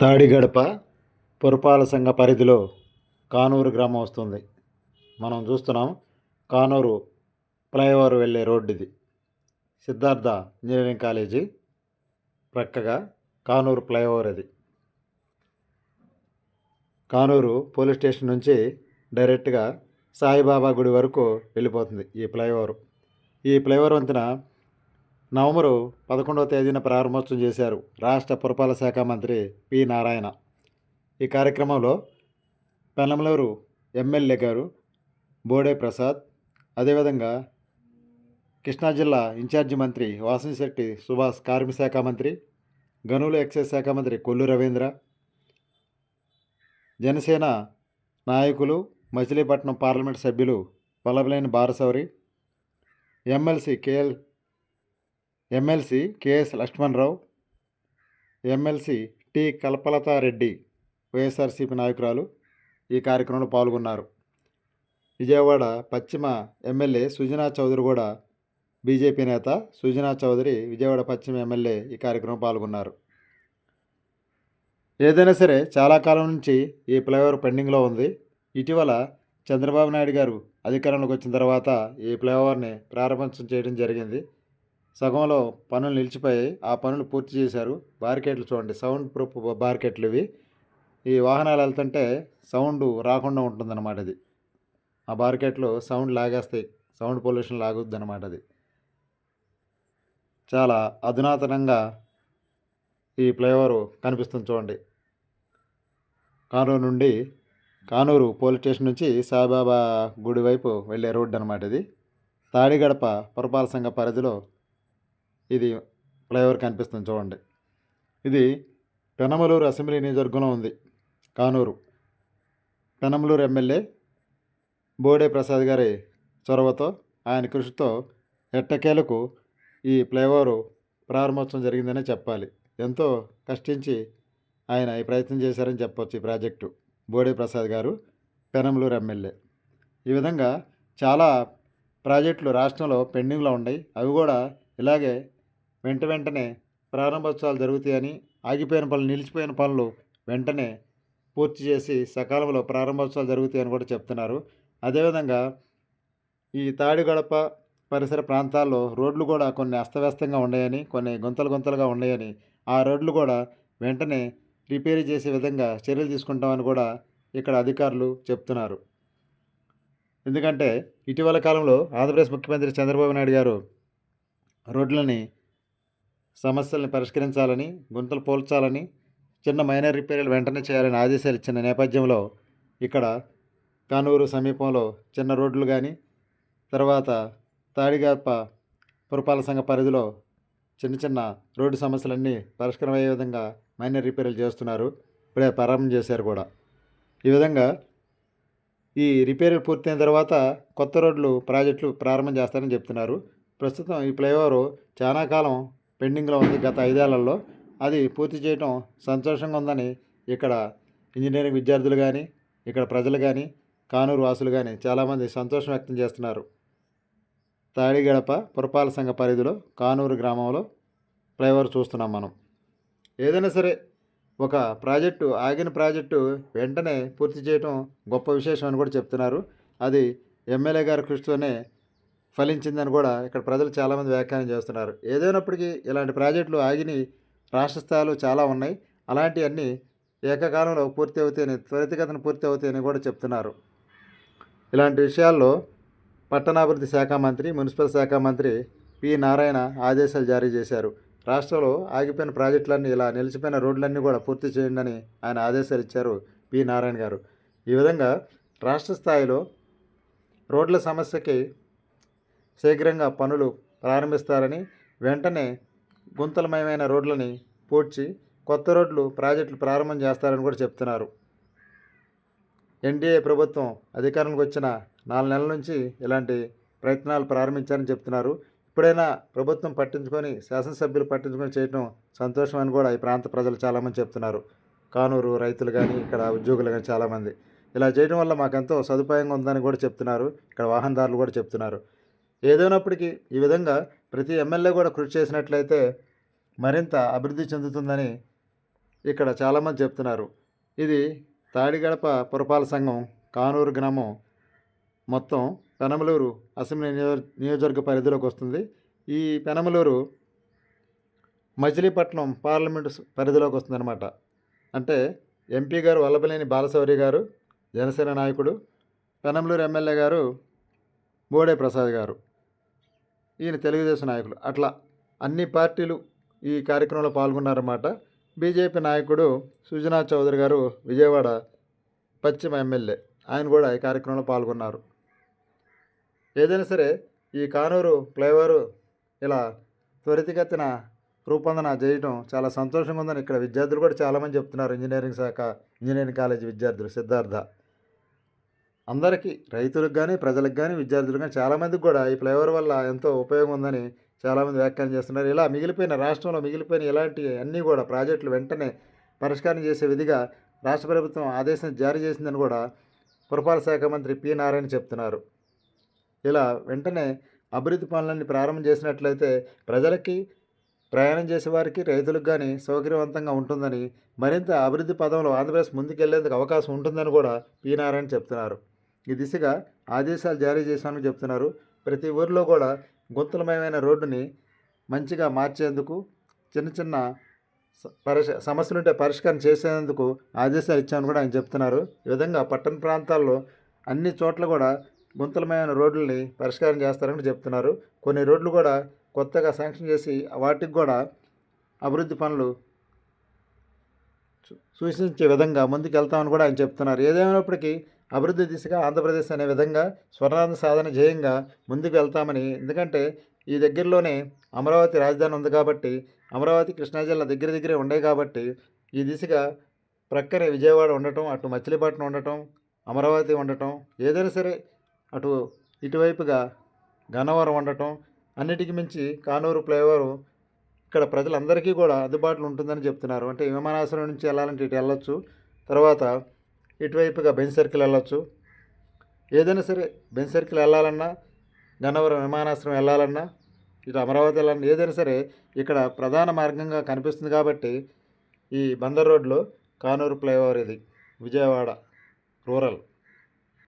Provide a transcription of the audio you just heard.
తాడిగడప పురపాల సంఘ పరిధిలో కానూరు గ్రామం వస్తుంది. మనం చూస్తున్నాం కానూరు ఫ్లైఓవర్ వెళ్ళే రోడ్డు ఇది సిద్ధార్థ ఇంజనీరింగ్ కాలేజీ ప్రక్కగా కానూరు ఫ్లైఓవర్ అది. కానూరు పోలీస్ స్టేషన్ నుంచి డైరెక్ట్గా సాయిబాబా గుడి వరకు వెళ్ళిపోతుంది ఈ ఫ్లైఓవర్. ఈ ఫ్లైఓవర్ వంతెన నవంబరు పదకొండవ తేదీన ప్రారంభోత్సవం చేశారు రాష్ట్ర పురపాలక శాఖ మంత్రి పి. నారాయణ. ఈ కార్యక్రమంలో పెనమలూరు ఎమ్మెల్యే గారు బోడే ప్రసాద్ అదేవిధంగా కృష్ణా జిల్లా ఇన్ఛార్జి మంత్రి వాసంశెట్టి సుభాష్ కార్మిక శాఖ మంత్రి గనుల ఎక్సైజ్ శాఖ మంత్రి కొల్లు రవీంద్ర జనసేన నాయకులు మచిలీపట్నం పార్లమెంట్ సభ్యులు Vallabhaneni Balashowry MLC K L MLC K S Lakshmanarao MLC T Kalpalathareddy YSRCP నాయకురాలు ఈ కార్యక్రమంలో పాల్గొన్నారు. విజయవాడ పశ్చిమ ఎమ్మెల్యే సుజనా చౌదరి కూడా బీజేపీ నేత సుజనా చౌదరి విజయవాడ పశ్చిమ ఎమ్మెల్యే ఈ కార్యక్రమం పాల్గొన్నారు. ఏదైనా సరే చాలా కాలం నుంచి ఈ ఫ్లైఓవర్ పెండింగ్లో ఉంది. ఇటీవల చంద్రబాబు నాయుడు గారు అధికారంలోకి వచ్చిన తర్వాత ఈ ఫ్లైఓవర్ని ప్రారంభించడం చేయడం జరిగింది. సగంలో పనులు నిలిచిపోయాయి. ఆ పనులు పూర్తి చేశారు. బార్కెట్లు చూడండి. సౌండ్ ప్రూఫ్ బార్కెట్లు ఇవి. ఈ వాహనాలు వెళ్తుంటే సౌండ్ రాకుండా ఉంటుందన్నమాట ఇది ఆ బార్కెట్లు సౌండ్ లాగేస్తాయి. సౌండ్ పొల్యూషన్ లాగుద్ది అనమాట అది. చాలా అధునాతనంగా ఈ ఫ్లైఓవర్ కనిపిస్తుంది చూడండి. కానూరు నుండి కానూరు పోలీస్ స్టేషన్ నుంచి సాయిబాబా గుడి వైపు వెళ్ళే రోడ్డు అనమాట ఇది. తాడిగడప పురపాలక సంఘ పరిధిలో ఇది ఫ్లైఓవర్ కనిపిస్తుంది చూడండి. ఇది పెనమలూరు అసెంబ్లీ నియోజకవర్గంలో ఉంది. కానూరు. పెనమలూరు ఎమ్మెల్యే బోడే ప్రసాద్ గారి చొరవతో ఆయన కృషితో ఎట్టకేలకు ఈ ఫ్లైఓవర్ ప్రారంభోత్సవం జరిగిందనే చెప్పాలి. ఎంతో కష్టించి ఆయన ఈ ప్రయత్నం చేశారని చెప్పొచ్చు ఈ ప్రాజెక్టు. బోడే ప్రసాద్ గారు పెనమలూరు ఎమ్మెల్యే. ఈ విధంగా చాలా ప్రాజెక్టులు రాష్ట్రంలో పెండింగ్లో ఉన్నాయి. అవి కూడా ఇలాగే వెంట వెంటనే ప్రారంభోత్సవాలు జరుగుతాయని ఆగిపోయిన పనులు నిలిచిపోయిన పనులు వెంటనే పూర్తి చేసి సకాలంలో ప్రారంభోత్సవాలు జరుగుతాయని కూడా చెప్తున్నారు. అదేవిధంగా ఈ తాడిగడప పరిసర ప్రాంతాల్లో రోడ్లు కూడా కొన్ని అస్తవ్యస్తంగా ఉన్నాయని కొన్ని గుంతలు గుంతలుగా ఉన్నాయని ఆ రోడ్లు కూడా వెంటనే రిపేర్ చేసే విధంగా చర్యలు తీసుకుంటామని కూడా ఇక్కడ అధికారులు చెప్తున్నారు. ఎందుకంటే ఇటీవల కాలంలో ఆంధ్రప్రదేశ్ ముఖ్యమంత్రి చంద్రబాబు నాయుడు గారు రోడ్లని సమస్యల్ని పరిష్కరించాలని గుంతలు పోల్చాలని చిన్న మైనర్ రిపేర్లు వెంటనే చేయాలని ఆదేశాలు ఇచ్చిన నేపథ్యంలో ఇక్కడ కానూరు సమీపంలో చిన్న రోడ్లు కానీ తర్వాత తాడిగాప పురపాలక సంఘ పరిధిలో చిన్న చిన్న రోడ్డు సమస్యలన్నీ పరిష్కారం అయ్యే విధంగా మైనర్ రిపేర్లు చేస్తున్నారు. ఇప్పుడే ప్రారంభం చేశారు కూడా. ఈ విధంగా ఈ రిపేర్లు పూర్తయిన తర్వాత కొత్త రోడ్లు ప్రాజెక్టులు ప్రారంభం చేస్తారని చెప్తున్నారు. ప్రస్తుతం ఈ ఫ్లైఓవర్ చాలా కాలం పెండింగ్లో ఉంది గత ఐదేళ్ళలో. అది పూర్తి చేయటం సంతోషంగా ఉందని ఇక్కడ ఇంజనీరింగ్ విద్యార్థులు కానీ ఇక్కడ ప్రజలు కానీ కానూరు వాసులు కానీ చాలామంది సంతోషం వ్యక్తం చేస్తున్నారు. తాడిగడప పురపాలక సంఘ పరిధిలో కానూరు గ్రామంలో ఫ్లైఓవర్ చూస్తున్నాం మనం. ఏదైనా సరే ఒక ప్రాజెక్టు ఆగిన ప్రాజెక్టు వెంటనే పూర్తి చేయటం గొప్ప విశేషం అని కూడా చెప్తున్నారు. అది ఎమ్మెల్యే గారి కృషితోనే ఫలించిందని కూడా ఇక్కడ ప్రజలు చాలామంది వ్యాఖ్యానం చేస్తున్నారు. ఏదైనప్పటికీ ఇలాంటి ప్రాజెక్టులు ఆగిని రాష్ట్ర స్థాయిలో చాలా ఉన్నాయి. అలాంటివన్నీ ఏకకాలంలో పూర్తి అవుతాయని త్వరితగతిన పూర్తి అవుతాయని కూడా చెప్తున్నారు. ఇలాంటి విషయాల్లో పట్టణాభివృద్ధి శాఖ మంత్రి మున్సిపల్ శాఖ మంత్రి పి. నారాయణ ఆదేశాలు జారీ చేశారు. రాష్ట్రంలో ఆగిపోయిన ప్రాజెక్టులన్నీ ఇలా నిలిచిపోయిన రోడ్లన్నీ కూడా పూర్తి చేయండి అని ఆయన ఆదేశాలు ఇచ్చారు పి. నారాయణ గారు. ఈ విధంగా రాష్ట్ర స్థాయిలో రోడ్ల సమస్యకి శీఘ్రంగా పనులు ప్రారంభిస్తారని వెంటనే గుంతలమయమైన రోడ్లని పూడ్చి కొత్త రోడ్లు ప్రాజెక్టులు ప్రారంభం చేస్తారని కూడా చెప్తున్నారు. ఎన్డీఏ ప్రభుత్వం అధికారంలోకి వచ్చిన నాలుగు నెలల నుంచి ఇలాంటి ప్రయత్నాలు ప్రారంభించారని చెప్తున్నారు. ఇప్పుడైనా ప్రభుత్వం పట్టించుకొని శాసనసభ్యులు పట్టించుకొని చేయటం సంతోషం అని కూడా ఈ ప్రాంత ప్రజలు చాలామంది చెప్తున్నారు. కానూరు రైతులు కానీ ఇక్కడ ఉద్యోగులు కానీ చాలామంది. ఇలా చేయడం వల్ల మాకెంతో సదుపాయంగా ఉందని కూడా చెప్తున్నారు. ఇక్కడ వాహనదారులు కూడా చెప్తున్నారు. ఏదైనప్పటికీ ఈ విధంగా ప్రతి ఎమ్మెల్యే కూడా కృషి చేసినట్లయితే మరింత అభివృద్ధి చెందుతుందని ఇక్కడ చాలామంది చెప్తున్నారు. ఇది తాడిగడప పురపాల సంఘం కానూరు గ్రామం మొత్తం పెనమలూరు అసెంబ్లీ నియోజ నియోజకవర్గ పరిధిలోకి వస్తుంది. ఈ పెనమలూరు మచిలీపట్నం పార్లమెంటు పరిధిలోకి వస్తుందన్నమాట. అంటే ఎంపీ గారు వల్లభనేని బాలశౌరి గారు జనసేన నాయకుడు పెనంలూరు ఎమ్మెల్యే గారు బోడే ప్రసాద్ గారు ఈయన తెలుగుదేశం నాయకులు. అట్లా అన్ని పార్టీలు ఈ కార్యక్రమంలో పాల్గొన్నారన్నమాట. బీజేపీ నాయకుడు సుజనా చౌదరి గారు విజయవాడ పశ్చిమ ఎమ్మెల్యే. ఆయన కూడా ఈ కార్యక్రమంలో పాల్గొన్నారు. ఏదైనా సరే ఈ కానూరు ఫ్లైఓవరు ఇలా త్వరితగతిన రూపొందన చేయడం చాలా సంతోషంగా ఉందని ఇక్కడ విద్యార్థులు కూడా చాలామంది చెప్తున్నారు. ఇంజనీరింగ్ శాఖ ఇంజనీరింగ్ కాలేజీ విద్యార్థులు సిద్ధార్థ. అందరికీ రైతులకు కానీ ప్రజలకు కానీ విద్యార్థులకు కానీ చాలామందికి కూడా ఈ ఫ్లైఓవర్ వల్ల ఎంతో ఉపయోగం ఉందని చాలామంది వ్యాఖ్యానం చేస్తున్నారు. ఇలా మిగిలిపోయిన రాష్ట్రంలో మిగిలిపోయిన ఇలాంటి అన్నీ కూడా ప్రాజెక్టులు వెంటనే పరిష్కారం చేసే విధిగా రాష్ట్ర ప్రభుత్వం ఆదేశం జారీ చేసిందని కూడా పురపాలక శాఖ మంత్రి పి నారాయణ చెప్తున్నారు. ఇలా వెంటనే అభివృద్ధి పనులన్నీ ప్రారంభం చేసినట్లయితే ప్రజలకి ప్రయాణం చేసే వారికి రైతులకు కానీ సౌకర్యవంతంగా ఉంటుందని మరింత అభివృద్ధి పదంలో ఆంధ్రప్రదేశ్ ముందుకెళ్ళేందుకు అవకాశం ఉంటుందని కూడా పి నారాయణ చెప్తున్నారు. ఈ దిశగా ఆదేశాలు జారీ చేశామని చెప్తున్నారు. ప్రతి ఊరిలో కూడా గుంతలమయమైన రోడ్డుని మంచిగా మార్చేందుకు చిన్న చిన్న స- పరిష సమస్యలు ఉంటే పరిష్కారం చేసేందుకు ఆదేశాలు ఇచ్చామని కూడా ఆయన చెప్తున్నారు. ఈ విధంగా పట్టణ ప్రాంతాల్లో అన్ని చోట్ల కూడా గుంతలమైన రోడ్లని పరిష్కారం చేస్తారని చెప్తున్నారు. కొన్ని రోడ్లు కూడా కొత్తగా శాంక్షన్ చేసి వాటికి కూడా అభివృద్ధి పనులు సూచించే విధంగా ముందుకు వెళ్తామని కూడా ఆయన చెప్తున్నారు. ఏదేమైనప్పటికీ అభివృద్ధి దిశగా ఆంధ్రప్రదేశ్ అనే విధంగా స్వర్ణాంధ్ర సాధన ధ్యేయంగా ముందుకు వెళ్తామని. ఎందుకంటే ఈ దగ్గరలోనే అమరావతి రాజధాని ఉంది కాబట్టి అమరావతి కృష్ణా జిల్లా దగ్గర దగ్గరే ఉండే కాబట్టి ఈ దిశగా ప్రక్కనే విజయవాడ ఉండటం అటు మచిలీపట్నం ఉండటం అమరావతి ఉండటం ఏదైనా సరే అటు ఇటువైపుగా గన్నవరం ఉండటం అన్నిటికీ మించి కానూరు ఫ్లైఓవర్ ఇక్కడ ప్రజలందరికీ కూడా అందుబాటులో ఉంటుందని చెప్తున్నారు. అంటే విమానాశ్రయం నుంచి వెళ్ళాలంటే ఇటు వెళ్ళొచ్చు. తర్వాత ఇటువైపుగా బెంచ్ సర్కిల్ వెళ్ళొచ్చు. ఏదైనా సరే బెంచ్ సర్కిల్ వెళ్ళాలన్నా గన్నవరం విమానాశ్రయం వెళ్ళాలన్నా ఇటు అమరావతి వెళ్ళాలన్నా ఏదైనా సరే ఇక్కడ ప్రధాన మార్గంగా కనిపిస్తుంది కాబట్టి ఈ బందర్ రోడ్లో కానూరు ఫ్లైఓవర్ ఇది విజయవాడ రూరల్.